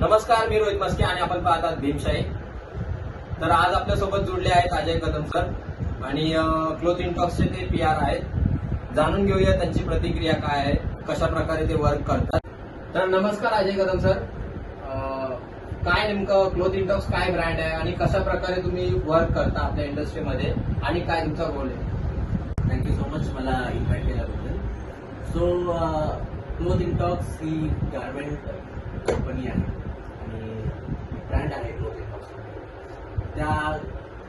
नमस्कार मी रोहित मस्के आणि आपण पाहतात भीमशाही. तर आज आपल्यासोबत जुडले आहेत अजय कदम सर आणि क्लोथ इनटॉक्सचे ते पी आर आहेत. जाणून घेऊया त्यांची प्रतिक्रिया काय आहे कशा प्रकारे ते वर्क करतात. तर नमस्कार अजय कदम सर काय नेमकं क्लोथ इनटॉक्स काय ब्रँड आहे आणि कशा प्रकारे तुम्ही वर्क करता आपल्या इंडस्ट्रीमध्ये आणि काय तुमचा गोल आहे? थँक्यू सो मच मला इन्व्हाइट केल्याबद्दल. सो क्लोथ इनटॉक्स ही गार्मेंट कंपनी आहे. ब्रँड आहे क्लोथ इंटॉक्स त्या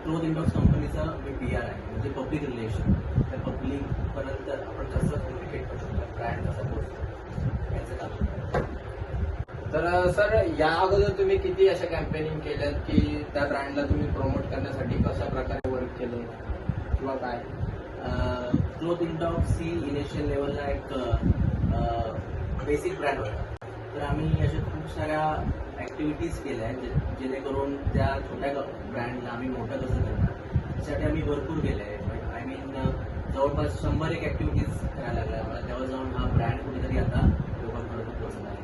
क्लोथ इंटॉक्स कंपनीचा मी पी आर आहे म्हणजे पब्लिक रिलेशन त्या पब्लिकपर्यंत आपण कसं कम्युनिकेट करू शकतो ब्रँड कसा पोहोचतो याचं काम तर सर या अगोदर तुम्ही किती अशा कॅम्पेनिंग केल्यात की त्या ब्रँडला तुम्ही प्रमोट करण्यासाठी कशा प्रकारे वर्क केलं? किंवा काय? क्लोथ इंटॉक्स ही इनिशियल लेवलला एक बेसिक ब्रँड होता. तर आम्ही अशा खूप साऱ्या ॲक्टिव्हिटीज केल्या आहेत जेणेकरून त्या छोट्या ब्रँडला आम्ही मोठं कसं करणार त्यासाठी आम्ही भरपूर केलं आहे आय मीन जवळपास शंभर एक ॲक्टिव्हिटीज करायला लागल्या. आम्हाला तेव्हा जाऊन हा ब्रँड कुठेतरी आता लोकांपर्यंत पोहोचला आहे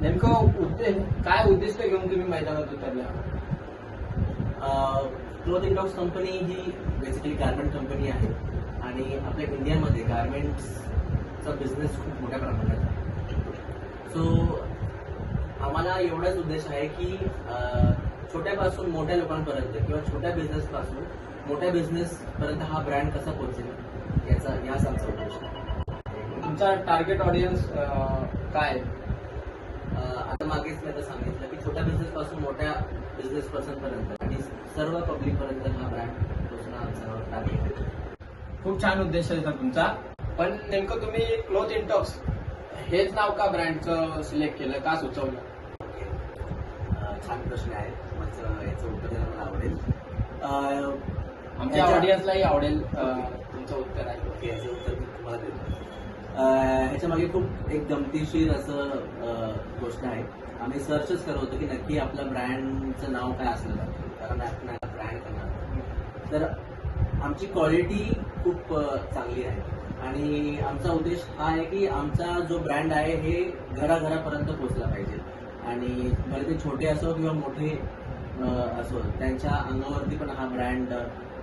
नेमकं उद्देश काय उद्दिष्ट घेऊन तुम्ही मैदानात उतरल्या क्लोथ इंडॉक्स कंपनी ही बेसिकली गार्मेंट कंपनी आहे. आणि आपल्या इंडियामध्ये गार्मेंट्सचा बिझनेस खूप मोठ्या प्रमाणात आहे. सो आम्हाला एवढाच उद्देश आहे की छोट्यापासून मोठ्या लोकांपर्यंत किंवा छोट्या बिझनेसपासून मोठ्या बिझनेसपर्यंत हा ब्रँड कसा पोहोचेल याचा याच आमचा उद्देश आहे. तुमचा टार्गेट ऑडियन्स काय आता मागेच मी आता सांगितलं की छोट्या बिझनेस पासून मोठ्या बिझनेस पर्सन पर्यंत आणि सर्व पब्लिक पर्यंत हा ब्रँड पोहोचणं आमचा टार्गेट खूप छान उद्देश आहे सर तुमचा. पण नेमकं तुम्ही क्लोथ इंटॉक्स हेच नाव का ब्रँडचं सिलेक्ट केलं? का सुचवलं? छान प्रश्न आहे माझं याचं उत्तर द्यायला मला आवडेल. अं, आमच्या याच्या- ऑडियन्सलाही आवडेल अं, तुमचं उत्तर आहे. ओके याचं उत्तर मी तुम्हाला देतो. अं, ह्याच्या मागे खूप एक गमतीशीर असं अं, गोष्ट आहे. आम्ही सर्चच करत होतो की नक्की आपल्या ब्रँडचं नाव काय असलं पाहिजे. कारण आपण ब्रँड करणार तर आमची क्वालिटी खूप अं, चांगली आहे. आणि आमचा उद्देश हा आहे की आमचा जो ब्रँड आहे हे घराघरापर्यंत पोहोचला पाहिजे. आणि भले ते छोटे असो किंवा मोठे असो त्यांच्या अंगावरती पण हा ब्रँड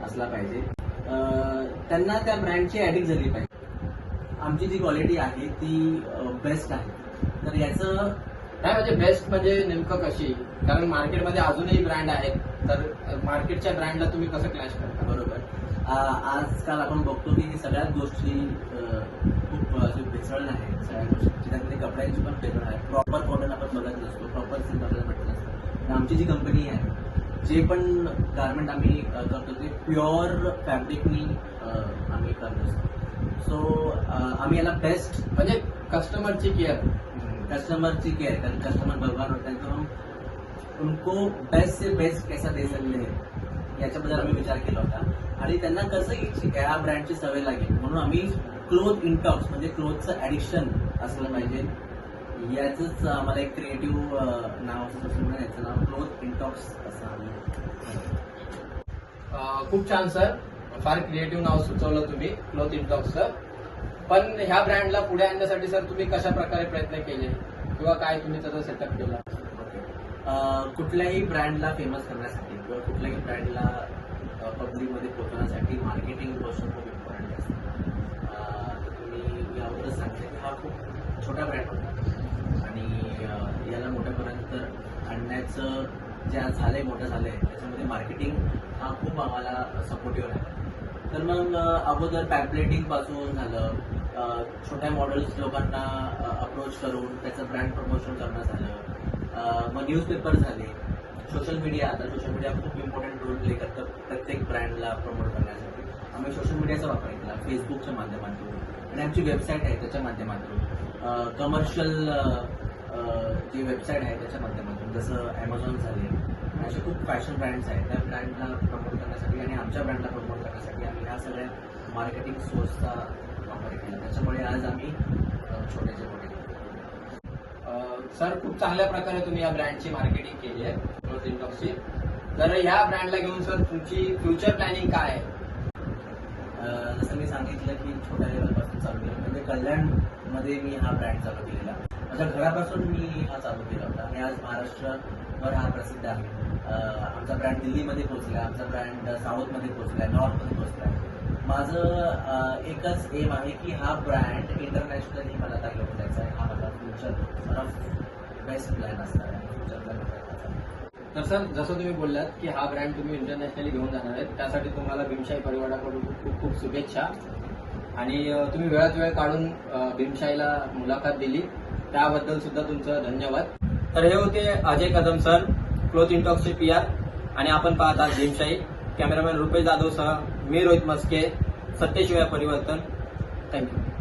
असला पाहिजे. त्यांना त्या ब्रँडची ॲडिक्ट झाली पाहिजे. आमची जी क्वालिटी आहे ती बेस्ट आहे. तर याचं नाही म्हणजे बेस्ट म्हणजे नेमकं कशी? कारण मार्केटमध्ये अजूनही ब्रँड आहेत तर मार्केटच्या ब्रँडला तुम्ही कसं क्लॅश करता? बरोबर. आजकाल आपण बघतो की सगळ्याच गोष्टी खूप अशी भेसळ आहे सगळ्या गोष्टी. त्यामध्ये कपड्यांची पण भेसळ आहे. प्रॉपर कॉटन आपण बघत नसतो. प्रॉपर सिल्क आपल्याला भेटत नसतो. आमची जी कंपनी आहे जे पण गार्मेंट आम्ही करतो ते प्युअर फॅब्रिकनी आम्ही करत असतो. सो आम्ही याला बेस्ट म्हणजे कस्टमरची केअर कस्टमरची केअर कारण कस्टमर भगवान होते तो हम उनको बेस्ट से बेस्ट कैसा दे सकते हैं याच्याबद्दल आम्ही विचार केला होता. आणि त्यांना कसं की या ब्रँडची सवय लागेल. म्हणून आम्ही क्लोथ इंटॉक्स म्हणजे क्लोथचं ॲडिक्शन असलं पाहिजे. याचंच आम्हाला एक क्रिएटिव्ह नाव असं याचं नाव क्लोथ इंटॉक्स असं आम्ही खूप छान सर फार क्रिएटिव्ह नाव सुचवलं तुम्ही क्लोथ इंटॉक्सचं पण ह्या ब्रँडला पुढे आणण्यासाठी सर तुम्ही कशा प्रकारे प्रयत्न केले? किंवा काय तुम्ही त्याचा सेटअप केला? कुठल्याही ब्रँडला फेमस करण्यासाठी किंवा कुठल्याही ब्रँडला पब्लिकमध्ये पोहोचवण्यासाठी मार्केटिंग गोष्ट खूप इम्पॉर्टंट असते तुम्ही मी अगोदरच सांगितलं की हा खूप छोटा ब्रँड होता. आणि याला मोठ्यापर्यंत आणण्याचं जे आज झालंय मोठं झालंय त्याच्यामध्ये मार्केटिंग हा खूप आम्हाला सपोर्टिव्ह आहे. तर मग अगोदर पॅम्पलेटिंगपासून झालं छोट्या मॉडेल्स लोकांना अप्रोच करून त्याचं ब्रँड प्रमोशन करणं झालं मग न्यूजपेपर झाले सोशल मीडिया आता सोशल मीडिया खूप इम्पॉर्टंट रोल प्ले करतं प्रत्येक ब्रँडला प्रमोट करण्यासाठी. आम्ही सोशल मीडियाचा वापर केला फेसबुकच्या माध्यमातून आणि आमची वेबसाईट आहे त्याच्या माध्यमातून. कमर्शियल जी वेबसाईट आहे त्याच्या माध्यमातून जसं ॲमेझॉन झाले. आणि असे खूप फॅशन ब्रँड्स आहेत त्या ब्रँडला प्रमोट करण्यासाठी आणि आमच्या ब्रँडला प्रमोट करण्यासाठी आम्ही ह्या सगळ्या मार्केटिंग सोर्सचा वापर केला. त्याच्यामुळे आज आम्ही अं, छोट्याचे मोठे सर खूप चांगल्या प्रकारे तुम्ही या ब्रँडची मार्केटिंग केली आहे. क्लोथ तर ह्या ब्रँडला घेऊन सर तुमची फ्युचर प्लॅनिंग काय आहे? जसं मी सांगितलं की छोट्या लेवलपासून चालू केलं. म्हणजे कल्याणमध्ये मी हा ब्रँड चालू केलेला. माझ्या घरापासून मी हा चालू केला होता. आणि आज महाराष्ट्रभर हा प्रसिद्ध आहे. आमचा ब्रँड दिल्लीमध्ये पोहोचला. आमचा ब्रँड साऊथमध्ये पोहोचला. नॉर्थमध्ये पोहोचला. माझं एकच एम आहे की हा ब्रँड इंटरनॅशनली मला आता घेऊन आहे. हा माझा फ्युचर बेस्ट प्लॅन असणार आहे. फ्युचर प्लॅन तर सर जसं तुम्ही बोललात की हा ब्रँड तुम्ही इंटरनॅशनली घेऊन जाणार आहेत त्यासाठी तुम्हाला भीमशाही परिवाराकडून खूप खूप शुभेच्छा. आणि तुम्ही वेळात वेळ काढून भीमशाहीला मुलाखत दिली. त्याबद्दल सुद्धा तुमचं धन्यवाद. तर हे होते अजय कदम सर क्लोथ इंटॉक्सचे पी आर आणि आपण पाहत आहात भीमशाही. कॅमेरामॅन रुपेश जाधव सह मी रोहित मस्के सत्यशिवाय परिवर्तन. थँक्यू